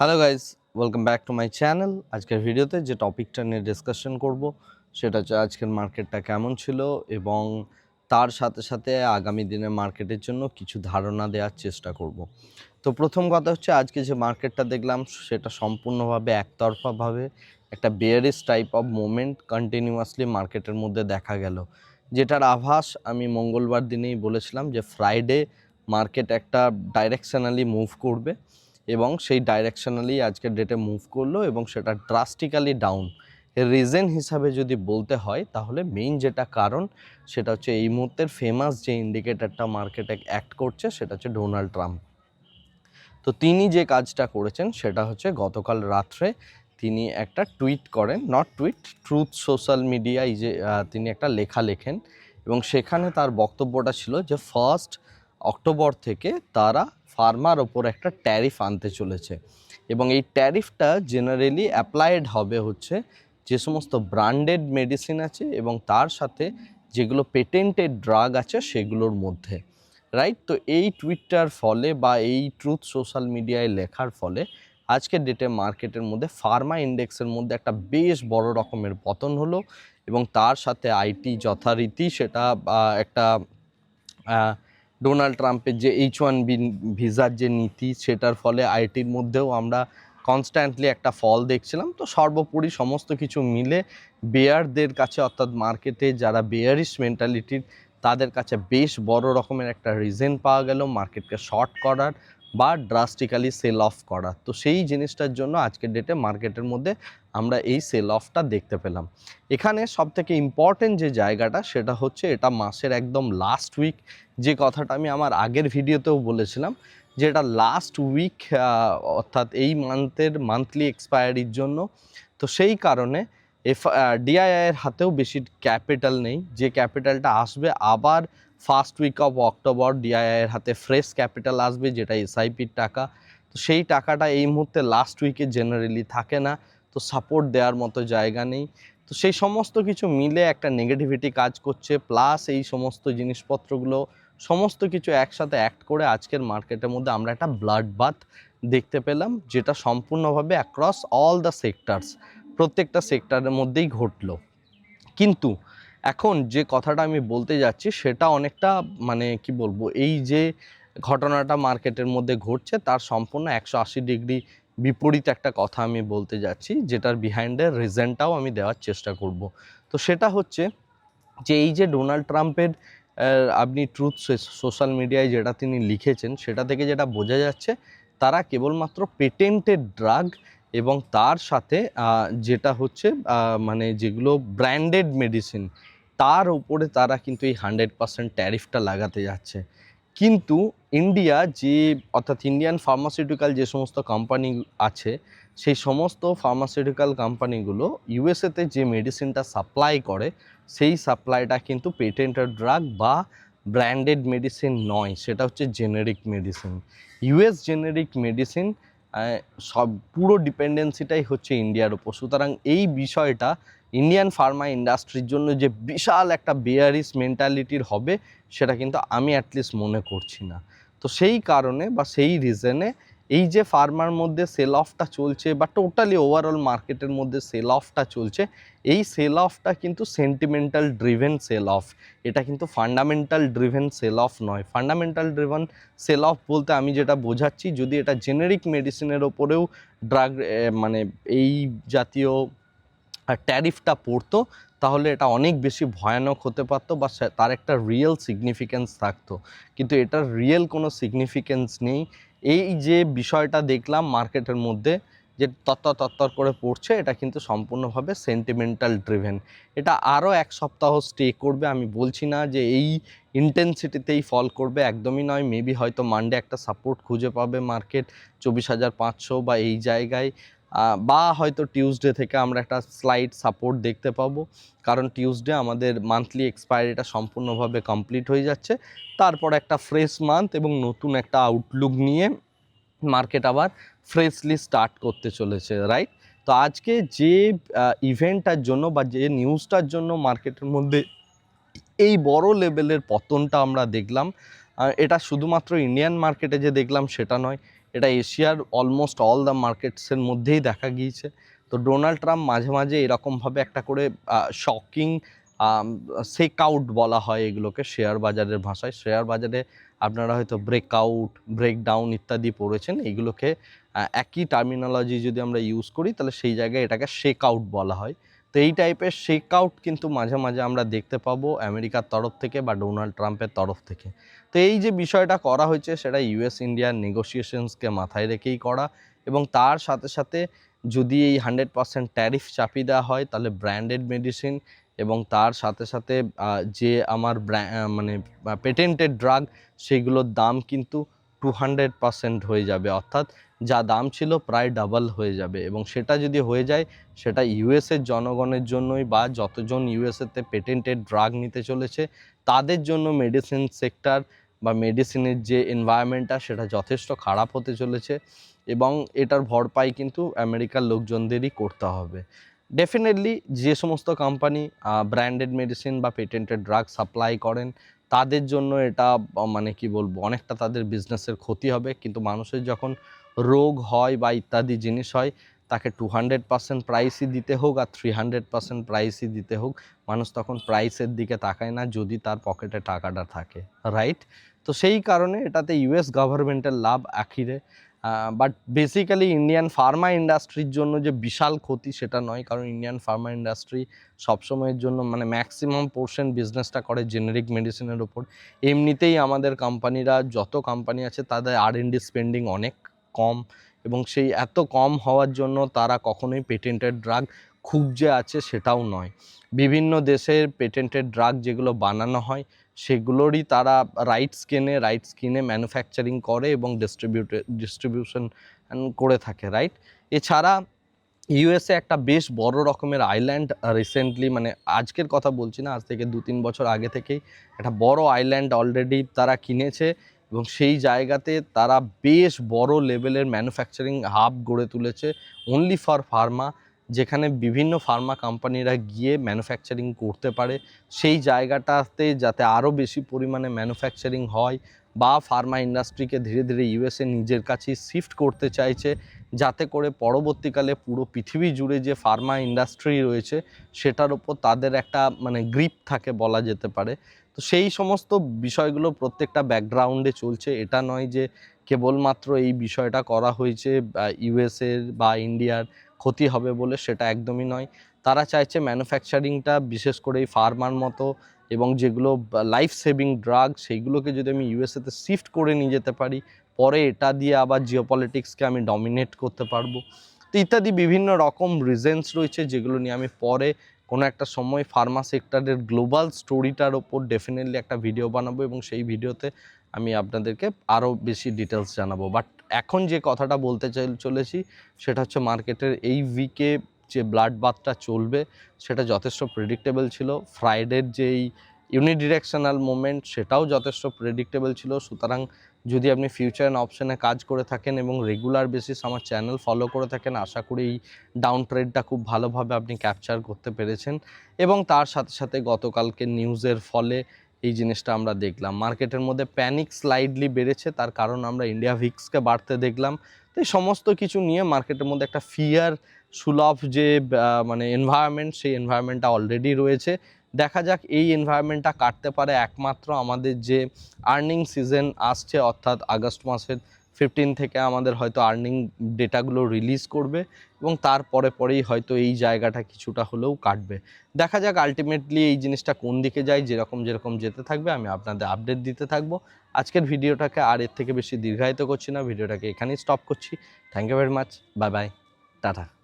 Hello guys welcome back to my channel আজকের ভিডিওতে যে টপিকটা নিয়ে ডিসকাশন করব, সেটা হচ্ছে আজকের মার্কেটটা কেমন ছিল এবং তার সাথে সাথে আগামী দিনে মার্কেটের জন্য কিছু ধারণা দেওয়ার চেষ্টা করব। তো প্রথম কথা হচ্ছে, আজকে যে মার্কেটটা দেখলাম, সেটা সম্পূর্ণভাবে একতরফাভাবে একটা bearish type of moment continuously মার্কেটের মধ্যে দেখা গেল। যেটার আভাস আমি মঙ্গলবার দিনেই বলেছিলাম যে ফ্রাইডে মার্কেট একটা ডাইরেকশনালি মুভ করবে। এবং সেই ডাইরেকশনালি আজকের ডেটে মুভ করল এবং সেটা ড্রাস্টিক্যালি ডাউন রিজন হিসাবে যদি বলতে হয়, তাহলে মেইন যেটা কারণ, সেটা হচ্ছে এই মুহূর্তের ফেমাস যে ইন্ডিকেটারটা মার্কেটে অ্যাক্ট করছে, সেটা হচ্ছে ডোনাল্ড ট্রাম্প তো তিনি যে কাজটা করেছেন, সেটা হচ্ছে গতকাল রাত্রে তিনি একটা টুইট করেন নট টুইট ট্রুথ সোশ্যাল মিডিয়ায় যে তিনি একটা লেখা লেখেন এবং সেখানে তার বক্তব্যটা ছিল যে ফার্স্ট অক্টোবর থেকে তারা ফার্মার ওপর একটা ট্যারিফ আনতে চলেছে। এবং এই ট্যারিফটা জেনারেলি অ্যাপ্লাইড হবে হচ্ছে যে সমস্ত ব্র্যান্ডেড মেডিসিন আছে এবং তার সাথে যেগুলো পেটেন্টেড ড্রাগ আছে সেগুলোর মধ্যে রাইট তো এই টুইটটার ফলে বা এই ট্রুথ সোশ্যাল মিডিয়ায় লেখার ফলে আজকের ডেটে মার্কেটের মধ্যে ফার্মা ইন্ডেক্সের মধ্যে একটা বেশ বড় রকমের পতন হলো এবং তার সাথে আইটি যথারীতি সেটা একটা ডোনাল্ড ট্রাম্পের যে এইচ ওয়ান বি ভিসার যে নীতি, সেটার ফলে আইটির মধ্যেও আমরা কনস্ট্যান্টলি একটা ফল দেখছিলাম। তো সর্বোপরি সমস্ত কিছু মিলে বেয়ারদের কাছে, অর্থাৎ মার্কেটে যারা বেয়ারিশ মেন্টালিটির তাদের কাছে বেশ বড় রকমের একটা রিজন পাওয়া গেল মার্কেটকে শর্ট করার। বা ড্রাস্টিক্যালি সেল অফ করা। তো সেই জিনিসটার জন্য আজকের ডেটে মার্কেটের মধ্যে আমরা এই সেল অফটা দেখতে পেলাম। এখানে সবথেকে ইম্পর্টেন্ট যে জায়গাটা, সেটা হচ্ছে এটা মাসের একদম লাস্ট উইক যে কথাটা আমি আমার আগের ভিডিওতেও বলেছিলাম, যে এটা লাস্ট উইক অর্থাৎ এই মান্থের মান্থলি এক্সপায়ারির জন্য। তো সেই কারণে এফ ডিআইআইয়ের হাতেও বেশি ক্যাপিটাল নেই। যে ক্যাপিটালটা আসবে আবার ফার্স্ট উইক অফ অক্টোবর ডিআইআইয়ের হাতে ফ্রেশ ক্যাপিটাল আসবে, যেটা এসআইপির টাকা। তো সেই টাকাটা এই মুহূর্তে লাস্ট উইকে জেনারেলি থাকে না, তো সাপোর্ট দেওয়ার মতো জায়গা নেই। তো সেই সমস্ত কিছু মিলে একটা নেগেটিভিটি কাজ করছে প্লাস এই সমস্ত জিনিসপত্রগুলো, সমস্ত কিছু একসাথে অ্যাক্ট করে আজকের মার্কেটের মধ্যে আমরা একটা ব্লাড বাথ দেখতে পেলাম, যেটা সম্পূর্ণভাবে অ্যাক্রস অল দ্য সেক্টরস প্রত্যেকটা সেক্টরের মধ্যেই ঘটলো। কিন্তু এখন যে কথাটা আমি বলতে যাচ্ছি, সেটা অনেকটা মানে কি বলব, এই যে ঘটনাটা মার্কেটের মধ্যে ঘটছে, তার সম্পূর্ণ একশো আশি ডিগ্রি বিপরীত একটা কথা আমি বলতে যাচ্ছি, যেটার বিহাইন্ডের রিজনটাও আমি দেওয়ার চেষ্টা করব। তো সেটা হচ্ছে যে, এই যে ডোনাল্ড ট্রাম্পের আপনি ট্রুথ সোশ্যাল মিডিয়ায় যেটা তিনি লিখেছেন, সেটা থেকে যেটা বোঝা যাচ্ছে, তারা কেবলমাত্র পেটেন্টেড ড্রাগ এবং তার সাথে যেটা হচ্ছে মানে যেগুলো ব্র্যান্ডেড মেডিসিন তার উপরে তারা কিন্তু এই হান্ড্রেড পার্সেন্ট ট্যারিফটা লাগাতে যাচ্ছে। কিন্তু ইন্ডিয়া যে, অর্থাৎ ইন্ডিয়ান ফার্মাসিউটিক্যাল যে সমস্ত কোম্পানি আছে, সেই সমস্ত ফার্মাসিউটিক্যাল কোম্পানিগুলো ইউএসএতে যে মেডিসিনটা সাপ্লাই করে, সেই সাপ্লাইটা কিন্তু পেটেন্টেড ড্রাগ বা ব্র্যান্ডেড মেডিসিন নয়, সেটা হচ্ছে generic medicine US generic medicine সব পুরো ডিপেন্ডেন্সিটাই হচ্ছে ইন্ডিয়ার উপর। সুতরাং এই বিষয়টা ইন্ডিয়ান ফার্মা ইন্ডাস্ট্রির জন্য যে বিশাল একটা বেয়ারিস মেন্টালিটির হবে, সেটা কিন্তু আমি অ্যাটলিস্ট মনে করছি না। তো সেই কারণে বা সেই রিজনে এই যে ফার্মার মধ্যে সেল অফটা চলছে বা টোটালি ওভারঅল মার্কেটের মধ্যে সেল অফটা চলছে, এই সেল অফটা কিন্তু সেন্টিমেন্টাল ড্রিভেন সেল অফ এটা কিন্তু ফান্ডামেন্টাল ড্রিভেন সেল অফ নয়। ফান্ডামেন্টাল ড্রিভেন সেল অফ বলতে আমি যেটা বোঝাচ্ছি, যদি এটা জেনেরিক মেডিসিনের ওপরেও ড্রাগ মানে এই জাতীয় ট্যারিফটা পড়তো, তাহলে এটা অনেক বেশি ভয়ানক হতে পারতো বা তার একটা রিয়েল সিগনিফিক্যান্স থাকতো। কিন্তু এটার রিয়েল কোনো সিগনিফিক্যান্স নেই। এই যে বিষয়টা দেখলাম মার্কেটের মধ্যে যে তত্তর তত্তর করে পড়ছে, এটা কিন্তু সম্পূর্ণভাবে সেন্টিমেন্টাল ড্রিভেন এটা আরও এক সপ্তাহ স্টে করবে, আমি বলছি না যে এই ইন্টেন্সিটিতেই ফল করবে, একদমই নয়। মেবি হয়তো মানডে একটা সাপোর্ট খুঁজে পাবে মার্কেট চব্বিশ হাজার পাঁচশো বা এই জায়গায়। বা হয়তো টিউসডে থেকে আমরা একটা স্লাইড সাপোর্ট দেখতে পাবো। কারণ টিউসডে আমাদের মান্থলি এক্সপায়ারিটা সম্পূর্ণভাবে কমপ্লিট হয়ে যাচ্ছে। তারপর একটা ফ্রেশ মান্থ এবং নতুন একটা আউটলুক নিয়ে মার্কেট আবার ফ্রেশলি স্টার্ট করতে চলেছে রাইট তো আজকে যে ইভেন্টটার জন্য বা যে নিউজটার জন্য মার্কেটের মধ্যে এই বড় লেভেলের পতনটা আমরা দেখলাম এটা শুধুমাত্র ইন্ডিয়ান মার্কেটে যে দেখলাম সেটা নয়। এটা এশিয়ার অলমোস্ট অল দ্য মার্কেটসের মধ্যেই দেখা গিয়েছে। তো ডোনাল্ড ট্রাম্প মাঝে মাঝে এরকমভাবে একটা করে শকিং সেক আউট বলা হয় এগুলোকে শেয়ার বাজারের ভাষায়। শেয়ার বাজারে আপনারা হয়তো ব্রেকআউট ব্রেকডাউন ইত্যাদি পড়েছেন। এগুলোকে একই টার্মিনোলজি যদি আমরা ইউজ করি, তাহলে সেই জায়গায় এটাকে শেক আউট বলা হয়। তো এই টাইপের শেক আউট কিন্তু মাঝে মাঝে আমরা দেখতে পাবো আমেরিকার তরফ থেকে বা ডোনাল্ড ট্রাম্পের তরফ থেকে। তো এই যে বিষয়টা করা হয়েছে সেটা ইউএস ইন্ডিয়ার নেগোসিয়েশনসকে মাথায় রেখেই করা এবং তার সাথে সাথে যদি এই হান্ড্রেড পার্সেন্ট ট্যারিফ চাপিয়ে দেওয়া হয় তাহলে ব্র্যান্ডেড মেডিসিন এবং তার সাথে সাথে যে আমার মানে পেটেন্টেড ড্রাগ সেগুলোর দাম কিন্তু টু হান্ড্রেড পার্সেন্ট হয়ে যাবে। অর্থাৎ যা দাম ছিল প্রায় ডাবল হয়ে যাবে। এবং সেটা যদি হয়ে যায়, সেটা ইউএসের জনগণের জন্যই বা যতজন ইউএসএতে পেটেন্টেড ড্রাগ নিতে চলেছে, তাদের জন্য মেডিসিন সেক্টর বা মেডিসিনের যে এনভায়রনমেন্টটা সেটা যথেষ্ট খারাপ হতে চলেছে। এবং এটার ভরপাই কিন্তু আমেরিকার লোকজনদেরই করতে হবে। ডেফিনেটলি যে সমস্ত কোম্পানি ব্র্যান্ডেড মেডিসিন বা পেটেন্টেড ড্রাগ সাপ্লাই করেন তাদের জন্য এটা মানে কি বলব, অনেকটা তাদের বিজনেসের ক্ষতি হবে। কিন্তু মানুষের যখন রোগ হয় বা ইত্যাদি জিনিস হয়, তাকে টু হান্ড্রেড পার্সেন্ট প্রাইসই দিতে হোক আর থ্রি হান্ড্রেড পার্সেন্ট প্রাইসই দিতে হোক, মানুষ তখন প্রাইসের দিকে তাকায় না যদি তার পকেটে টাকাটা থাকে রাইট তো সেই কারণে এটাতে ইউএস গভর্নমেন্টের লাভ আখিরে। বাট বেসিক্যালি ইন্ডিয়ান ফার্মা ইন্ডাস্ট্রির জন্য যে বিশাল ক্ষতি সেটা নয়, কারণ ইন্ডিয়ান ফার্মা ইন্ডাস্ট্রি সবসময়ের জন্য মানে ম্যাক্সিমাম পোর্শন বিজনেসটা করে জেনেরিক মেডিসিনের ওপর। এমনিতেই আমাদের কোম্পানিরা যত কোম্পানি আছে তাদের আর ডি স্পেন্ডিং অনেক কম এবং সেই এত কম হওয়ার জন্য তারা কখনোই পেটেন্টেড ড্রাগ খুব যে আছে সেটাও নয়। বিভিন্ন দেশের পেটেন্টেড ড্রাগ যেগুলো বানানো হয় সেগুলোরই তারা রাইটস কেনে রাইটস কিনে ম্যানুফ্যাকচারিং করে এবং ডিস্ট্রিবিউটে ডিস্ট্রিবিউশন করে থাকে রাইট এছাড়া ইউএসএ একটা বেশ বড় রকমের আইল্যান্ড রিসেন্টলি মানে আজকের কথা বলছি না, আজ থেকে দু তিন বছর আগে থেকেই একটা বড় আইল্যান্ড অলরেডি তারা কিনেছে এবং সেই জায়গাতে তারা বেশ বড় লেভেলের ম্যানুফ্যাকচারিং হাব গড়ে তুলেছে অনলি ফর ফার্মা যেখানে বিভিন্ন ফার্মা কোম্পানিরা গিয়ে ম্যানুফ্যাকচারিং করতে পারে, সেই জায়গাটাতে যাতে আরও বেশি পরিমাণে ম্যানুফ্যাকচারিং হয় বা ফার্মা ইন্ডাস্ট্রিকে ধীরে ধীরে ইউএসএ নিজের কাছেই শিফট করতে চাইছে, যাতে করে পরবর্তীকালে পুরো পৃথিবী জুড়ে যে ফার্মা ইন্ডাস্ট্রি রয়েছে, সেটার ওপর তাদের একটা মানে গ্রিপ থাকে বলা যেতে পারে। তো সেই সমস্ত বিষয়গুলো প্রত্যেকটা ব্যাকগ্রাউন্ডে চলছে। এটা নয় যে কেবলমাত্র এই বিষয়টা করা হয়েছে ইউএসএর বা ইন্ডিয়ার ক্ষতি হবে বলে সেটা একদমই নয়। তারা চাইছে ম্যানুফ্যাকচারিংটা বিশেষ করে এই ফার্মার মতো এবং যেগুলো লাইফ সেভিং ড্রাগ সেইগুলোকে যদি আমি ইউএসএতে শিফট করে নিয়ে যেতে পারি, পরে এটা দিয়ে আবার জিওপলিটিক্সকে আমি ডমিনেট করতে পারব। তো ইত্যাদি বিভিন্ন রকম রিজেন্স রয়েছে যেগুলো নিয়ে আমি পরে কোনো একটা সময় ফার্মা সেক্টরের গ্লোবাল স্টোরিটার ওপর ডেফিনেটলি একটা ভিডিও বানাবো এবং সেই ভিডিওতে আমি আপনাদেরকে আরও বেশি ডিটেলস জানাব। বাট এখন যে কথাটা বলতে চলেছি, সেটা হচ্ছে মার্কেটের এই উইকে যে ব্লাড বাথটা চলবে, সেটা যথেষ্ট প্রেডিক্টেবল ছিল। ফ্রাইডের যেই ইউনিডিরেকশনাল মুভমেন্ট সেটাও যথেষ্ট প্রেডিক্টেবল ছিল। সুতরাং যদি আপনি ফিউচার অ্যান্ড অপশানে কাজ করে থাকেন এবং রেগুলার বেসিস আমার চ্যানেল ফলো করে থাকেন, আশা করি এই ডাউন ট্রেডটা খুব ভালোভাবে আপনি ক্যাপচার করতে পেরেছেন। এবং তার সাথে সাথে গতকালকে নিউজের ফলে এই জিনিসটা আমরা দেখলাম। মার্কেটের মধ্যে প্যানিক স্লাইডলি বেড়েছে, তার কারণ আমরা ইন্ডিয়া ভিক্সকে বাড়তে দেখলাম। তো এই সমস্ত কিছু নিয়ে মার্কেটের মধ্যে একটা ফিয়ার সুলভ যে মানে এনভায়রনমেন্ট সেই এনভায়রনমেন্টটা অলরেডি রয়েছে। দেখা যাক এই এনভায়রনমেন্টটা কাটতে পারে একমাত্র আমাদের যে আর্নিং সিজন আসছে, অর্থাৎ আগস্ট মাসের ফিফটিন থেকে আমাদের হয়তো আর্নিং ডেটাগুলো রিলিজ করবে এবং তারপরে পরেই হয়তো এই জায়গাটা কিছুটা হলেও কাটবে। দেখা যাক আলটিমেটলি এই জিনিসটা কোন দিকে যায়, যেরকম যেরকম যেতে থাকবে, আমি আপনাদের আপডেট দিতে থাকব। আজকের ভিডিওটাকে আর এর থেকে বেশি দীর্ঘায়িত করছি না, ভিডিওটাকে এখানেই স্টপ করছি। Thank you very much bye bye tata.